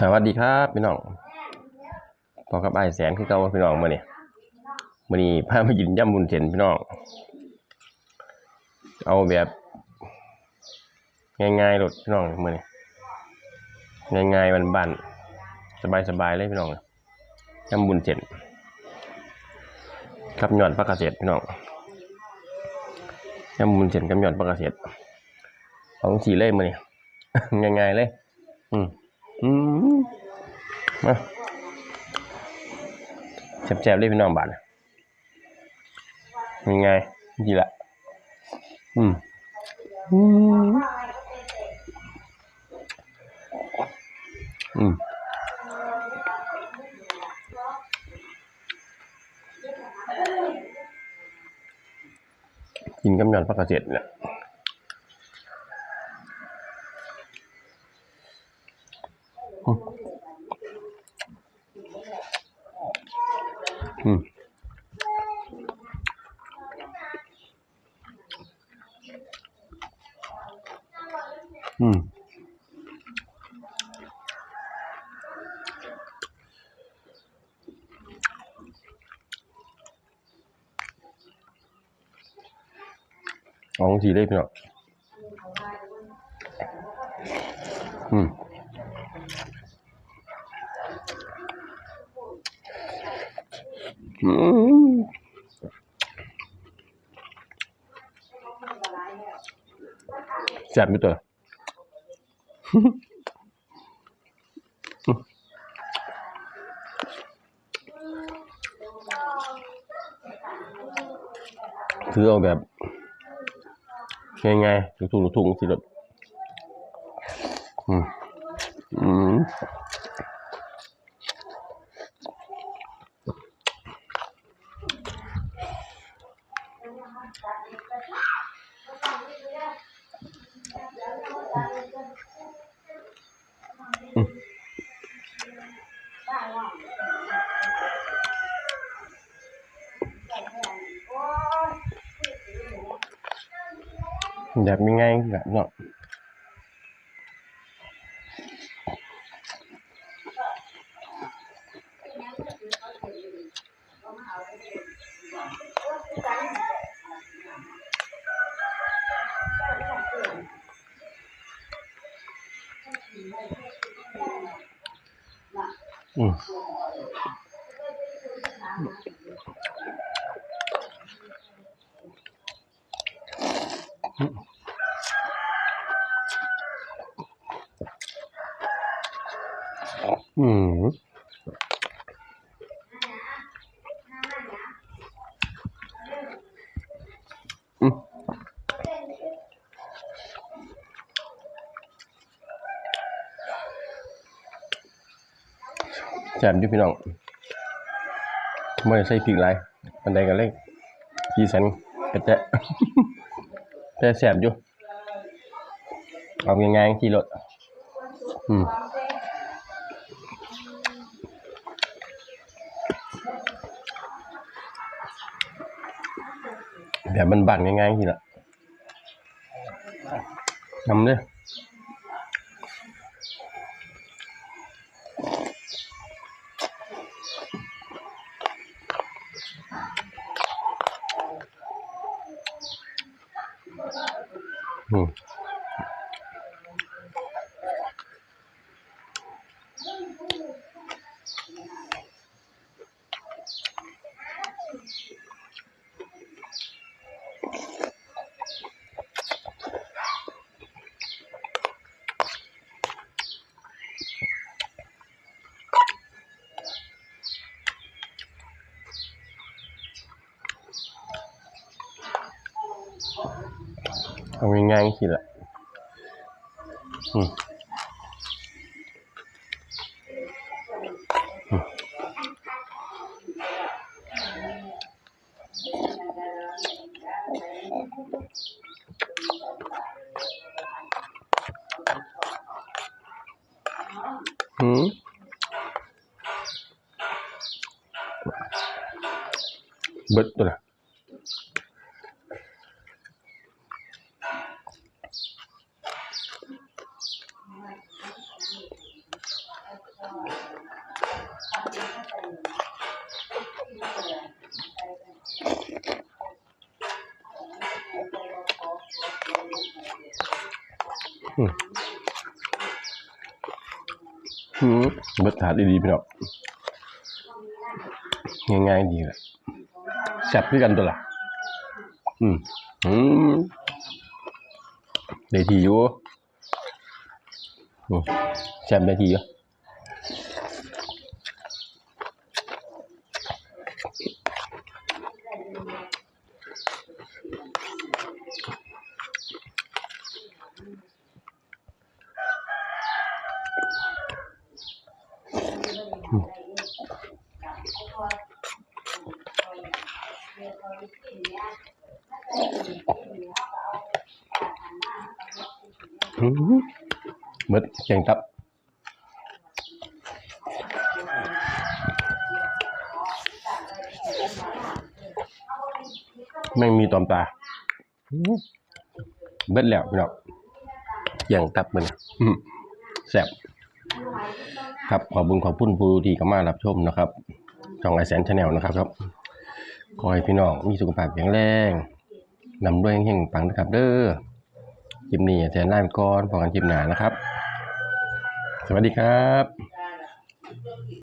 สวัสดีครับพี่น้องพอกับไอ้ายแสนคือเก่าพี่น้องมื้อนี้มื้อนี้พามากินย่ำบุญเส้นพี่น้อง เอาแบบง่ายๆรถพี่น้องมื้อนี้ง่ายๆบ้านๆสบายๆเลยพี่น้องย่ำบุญเส้นกับหย่อดผักกาดเศษพี่น้องย่ำบุญเส้นกับหย่อดผักกาดเศษเอาสีเลยมื้อนี้ ง่ายๆเลย อืมอืมมาแซ่บๆเลยพี่น้องบาทน่ะยังไงดีละอืมอืมอืมกินกับหย่อนผักกระเจ็ดเนี่ย อืมอืมเอาของสีเลยพี่น้องอืม อืมแซ่บอยู่ตัวถือเอาแบบง่ายๆถุงๆถุงๆสิรถอืมอืม แบบง่ายๆแบบเนาะ อืมอืมอืมแซ่บอยู่พี่น้องไม่ใส่พริกหลายปันใดกันเลยสีสันกระแจะแต่แซ่บอยู่ เอาง่ายๆที่รถอืม แบบมันบันง่ายๆทีละทำเลยอืม เอาง่ายๆทีละอืมอืมอืมเบิดตัวละ บัตถาดดีๆพี่น้องง่ายๆดีแหละแซ่บพี่กันตัวละอืมอืมได้ทีอยู่แซ่บได้ทีอยู่ เบิดเก่งตับไม่งมีตอมตาเบิดแล้วพี่น้องเกี่ยงตับมันแซ่บ ครับขอบุญขอบคุณผู้ที่เข้ามารับชมนะครับช่องไอแสนชาแนลนะครับครับขอให้พี่น้องมีสุขภาพแข็งแรงนำด้วยเฮงปังนะครับ เด้อคลิปนี้แสนไล่ก่อนพอกันคลิปหนานะครับ สวัสดีครับ